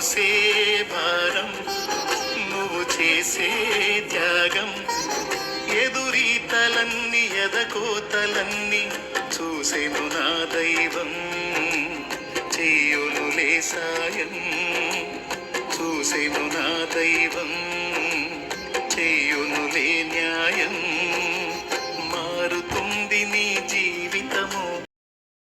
మోసే భారం నువ్వు చేసే త్యాగం. ఎదురీతలన్నీ ఎదకోతలన్నీ చూసెను నా దైవం. చెయ్యునులే సాయం చూసెను నా దైవం.